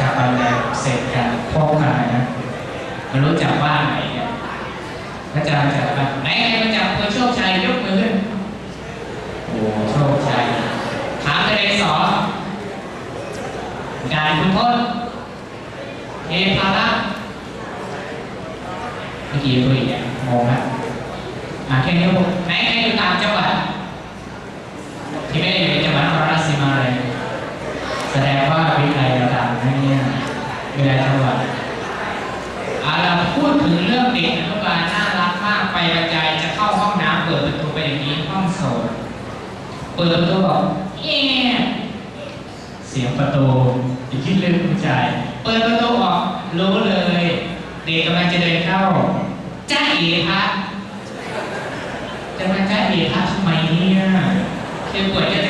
จะไปแลเสร็จกันพบกันนะไม่รู้จักบ้าไหนเนี่ยพระอาจารย์จะไปไหนใครมาจากอำเภอโชคชัยยกมือขึ้นโอ้โชคชัยถามทะเลสอนการคุณพจน์เอพาระเมื่อกี้คุยเนี่ยงงนะอะแค่นี้ผมไหนใครอยู่ต่างจังหวัดที่ไม่ได้อยู่ในจังหวัดนครราชสีมาเลยแสดงว่าวิทยา เนี่ยวิทยาจังหวัดอาเราพูดถึงเรื่องเด็กอนุบาลน่ารักมากไปบรรยายจะเข้าห้องน้ำเปิดประตูไปอย่างนี้ห้องโสดเปิดประตูบอกเอ๊เสียงประตูอีกที่ลืมคุณใจเปิดประตูออกรู้เลย เด็กกำลังจะเดินเข้าจ้าเอ๋คะจะมาจ้าเอ๋คะทำไมเนี่ยคือปวดจะ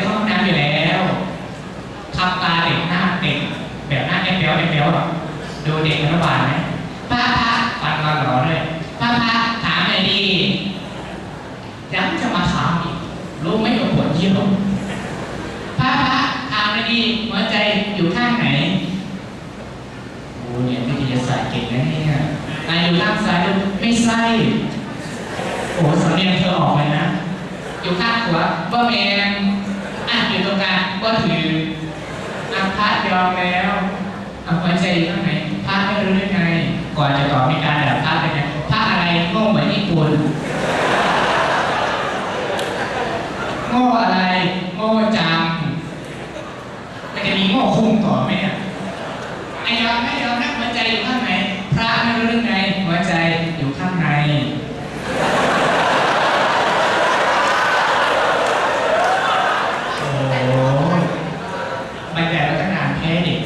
ดูเด็กอนุบาลไหมป้าป้าฟันมาหล่อเลยป้าป้าถามหน่อยดียังจะมาถามอีกรู้ไหมว่าปวดเยี่ยวป้าป้าถามหน่อยดีหัวใจอยู่ข้างไหนโอ้เนี่ยวิทยาศาสตร์เก่งนะเนี่ยนายอยู่ข้างซ้ายลูกไม่ใช่โอ้สำเนียงเธอออกเลยนะ อยู่ข้างขวาบ่แมนอะอยู่ตรงกลางก็ถืออะพระยอมแล้วอะหัวใจอยู่ข้างไหนพระ ไม่รู้ได้ไง ก่อนจะตอบมีการด่าพระเลยนะพระอะไรโง่เหมือนญี่ปุ่นโง่อะไรโง่จังมันจะมีโง่คุ้มต่อไหมเนี่ยไอยอมไม่ยอมนะหัวใจอยู่ข้างไหนพระไม่รู้เรื่องไงหัวใจอยู่ข้างในโอ้ยบรรยายมาตั้งนานแพ้เด็ก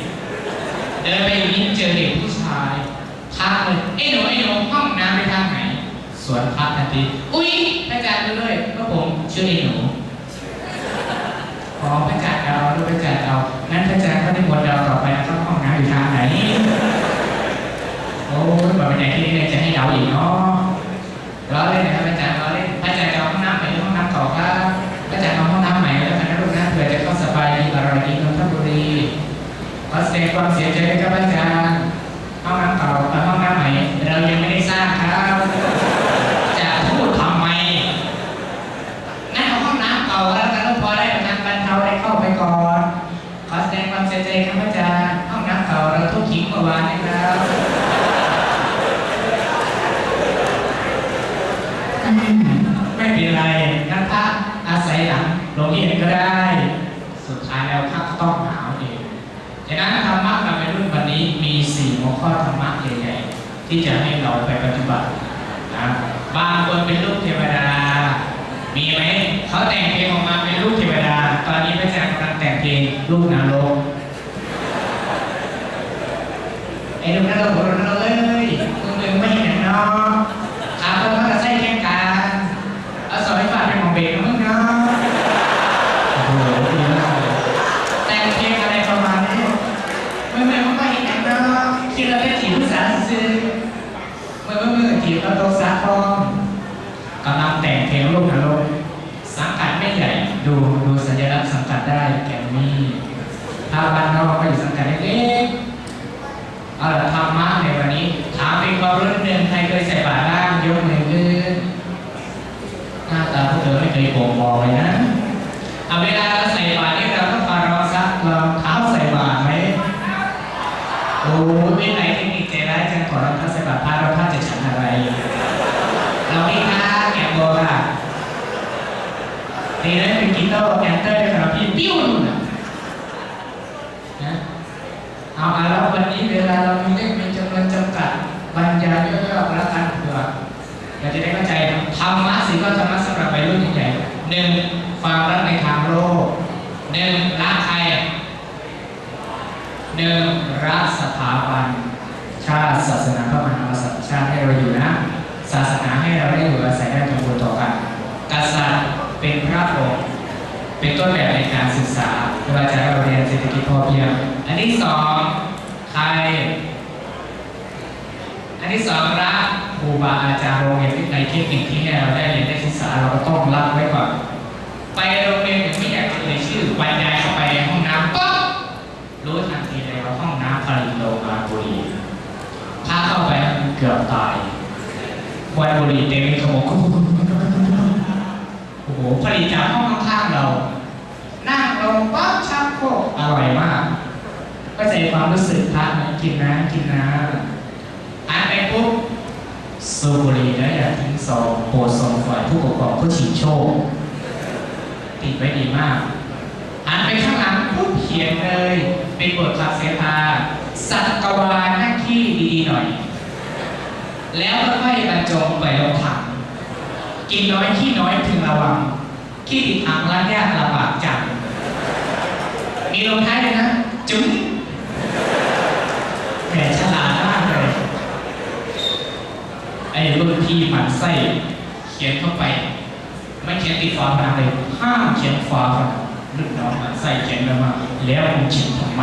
เดินไปอยู่นี่เจอเด็ก ทักเลยไอ้หนูไอ้หนูห้องน้ำไปทางไหน สวนพระทันทีอุ้ยพระอาจารย์ดูด้วยก็ผมชื่อไอ้หนูอ๋อพระอาจารย์เอาดูพระอาจารย์เอางั้นพระอาจารย์ก็ได้บนเราต่อไปนะครับห้องน้ำอยู่ทางไหน โอ้ยแบบไหนที่นี่จะให้เราอีกเนาะล้อเล่นนะครับพระอาจารย์ล้อเล่นพระอาจารย์จะเอาห้องน้ำใหม่หรือห้องน้ำเก่าครับพระอาจารย์เอาห้องน้ำใหม่แล้วกันนะลูกนะเผื่อจะเข้าสบายดีอร่อยดีนนทบุรีขอแสดงความเสียใจด้วยครับพระอาจารย์ห้องน้ำเก่า เสียใจครับอาจารย์ห้องน้ำเก่าเราทุกขิงเมื่อวานนะครับไม่เป็นไรนักพระอาศัยหลังหลวงพี่เองก็ได้ สุดท้ายแล้วพระก็ต้องหาเอาเองนั้นธรรมะเราในรุ่นวันนี้มีสี่หัวข้อธรรมะใหญ่ๆที่จะให้เราไปปฏิบัตินะบางคนเป็นลูกเทวดา มีไหมเขาแต่งเพลงออกมาเป็นลูกเทวดา ตอนนี้พระอาจารย์กำลังแต่งเพลงลูกนรก ไอ้ลูกนรกของเราเลยมึงมึงไม่เห็นเนาะถามคนเขาจะใส่แข่งกันเอาสอยฝาดเป็นของเบรกมึงเนาะแต่งเพลงอะไรประมาณนี้มึงมึงไม่เห็นเนาะคิดเราได้จีบผู้สาวซื้อเมึงมึงมึงจีบเราโตสาคอมกำลังแต่งเพลงลูกนรกสังกัดไม่ใหญ่ดูดูสัญลักษณ์สังกัดได้แกมมี่ถ้าบ้านนอกก็อยู่สังกัดเล็ก เอาละธรรมะในวันนี้ถามเป็นความรู้นิดนึงใครเคยใส่บาตรบ้างยกมือขึ้นหน้าตาพวกเธอไม่เคยโกงมองเลยนะเอาเวลาเราใส่บาตรนี่เราต้องฟารอซักเราเท้าใส่บาตรไหมโอ้ยไม่ไหนเทคนิคใจร้ายจังก่อเราเท้าใส่บาตรพระเราพระจะฉันอะไร เราไม่ค้าแกะโบราณตีได้เป็นกีตาร์แอนเตอร์ครับพี่ปิ้วนู่นน่ะนะ เอาแล้ววันนี้เวลาเรามีเลขมีจำนวนจำกัดบรรยายย่อๆแล้วกันเผื่อเราจะได้เข้าใจธรรมะสิ่งก็ธรรมะสำหรับวัยรุ่นใหญ่หนึ่งความรักในทางโลกหนึ่งรักใครหนึ่งรักสถาบัน ชาติศาสนาพระมหากษัตริย์ชาติให้เราอยู่นะ ศาสนาให้เราได้อยู่อาศัยได้ทำบุญต่อกันกษัตริย์เป็นพระองค์เป็นต้นแบบในการศึกษาไม่ว่าจะเราเรียนเศรษฐกิจพอเพียง อันที่สองใคร อันที่สองรักครูบาอาจารย์โรงเรียนวิทยาลัยเทคนิคที่ให้เราได้เรียนได้ศึกษาเราก็ต้องรักไว้ก่อนไปโรงเรียนอย่างไม่อยากเอ่ยชื่อบรรยายเข้าไปในห้องน้ำปั๊บรู้ทันทีเลยว่าห้องน้ำผลิตเข้าไปเกือบตายควันบุรีเต็มขโมงโอ้โหผลิตจากห้องข้างๆเรา นั่งลงปั๊บชักโครกอร่อยมาก ก็ใจความรู้สึกพระนกินน้ำกินน้ำอ่านไปปุ๊บสูบบุหรี่แล้วอย่าทิ้งซองโปรดส่งฝ่ายผู้ปกครองผู้ชิงโชคติดไว้ดีมากอ่านไปข้างหลังปุ๊บเขียนเลย เป็นบทคำเสภาสัตกวาหน้าขี้ดีๆหน่อย แล้วก็ค่อยบรรจงไปลงถังกินน้อยขี้น้อยพึงระวังขี้ติดถังล้างยกลำบากจังมีลงท้ายเลยนะจุ๊งแหมฉลาดมากเลย ไอ้รุ่นพี่มันไส้เขียนเข้าไป ไม่เขียนติดฝาผนังเลยห้ามเขียนฝาผนังรุ่นน้องมันไส้เขียนมา แล้วมึงชิมทำไม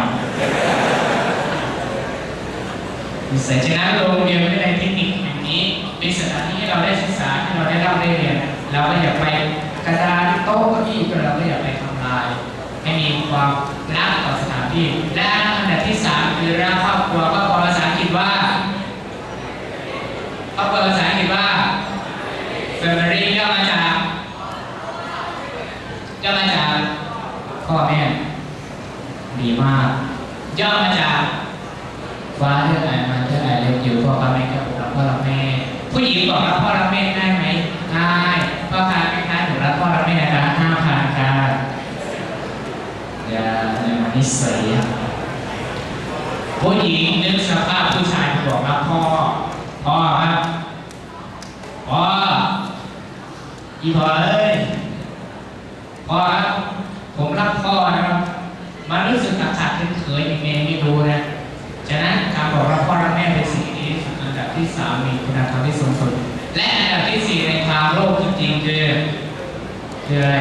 นิสัยฉะนั้นโรงเรียนไม่ได้เทคนิคแบบนี้เป็นสถานที่ให้เราได้ศึกษาให้เราได้เล่าได้เรียนเราก็อย่าไปกระดานโต๊ะเก้าอี้ก็เราก็อย่าไปทำลายให้มีความรักต่อสถานที่ และอันดับที่สามคือรักครอบครัวก็ภาษาอังกฤษว่า ครอบครัวภาษาอังกฤษว่า family ย่อมาจากย่อมาจากพ่อแม่ดีมากย่อมาจาก father and mother I love you พ่อกับแม่กับผมรักพ่อรักแม่ ผู้หญิงบอกรักพ่อรักแม่ได้ไหมได้พ่อค้าแม่ค้าหนูรักพ่อรักแม่นะคะห้าพันค่ะอย่าอย่ามานิสัยผู้หญิงนึกสภาพผู้ชายบอกรักพ่อพ่ออี พ่อเอ้ยพ่อครับผมรักพ่อนะครับมันรู้สึกขาดขาดเขินๆยังไงไม่รู้นะฉะนั้นการบอกรักพ่อรักแม่เป็นสิ่งที่อันดับที่สามมีคุณธรรมที่สูงสุดและอันดับที่สี่ในทางโลกจริงๆคือคืออะไร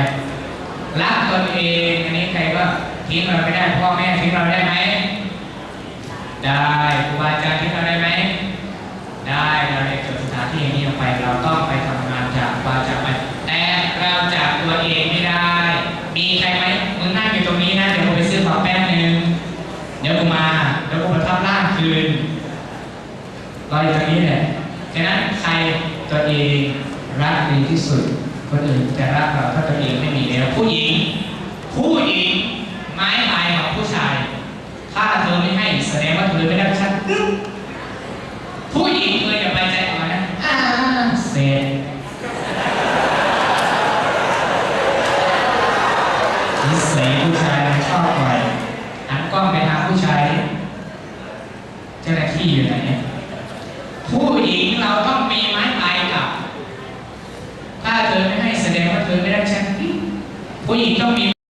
รักตนเองอันนี้ใครก็ทิ้งเราไม่ได้พ่อแม่ทิ้งเราได้ไหมได้ครูบาอาจารย์ทิ้งเราได้ไหมได้เราเรียนจบสถานที่อย่างนี้ไปเราต้องไปทำงานจากบาจากไปแต่เราจากตัวเองไม่ได้ มี ใครไหมมึงนั่งอยู่ตรงนี้นะเดี๋ยวผมไปซื้อของแป๊บนึงเดี๋ยวกูมาเดี๋ยวกูมาทับร่างคืนรออยู่ตรงนี้แหละฉะนั้นใครตัวเองรักดีที่สุดคนอื่นจะรักเราถ้าตัวเองไม่มีแล้วผู้หญิง ผู้หญิงไม้ตายของผู้ชาย ถ้าเธอไม่ให้แสดงว่าเธอไม่ได้ฉันผู้หญิงเธออย่าไปใจอ่อนนะอ่าเสร็จ นิสัยผู้ชายชอบปล่อยหันกล้องไปทางผู้ชายเจ้าหน้าที่อยู่ไหนผู้หญิงเราต้องมีไม้ตายกลับ ถ้าเธอไม่ให้แสดงว่าเธอไม่ได้ฉันผู้หญิงต้องมี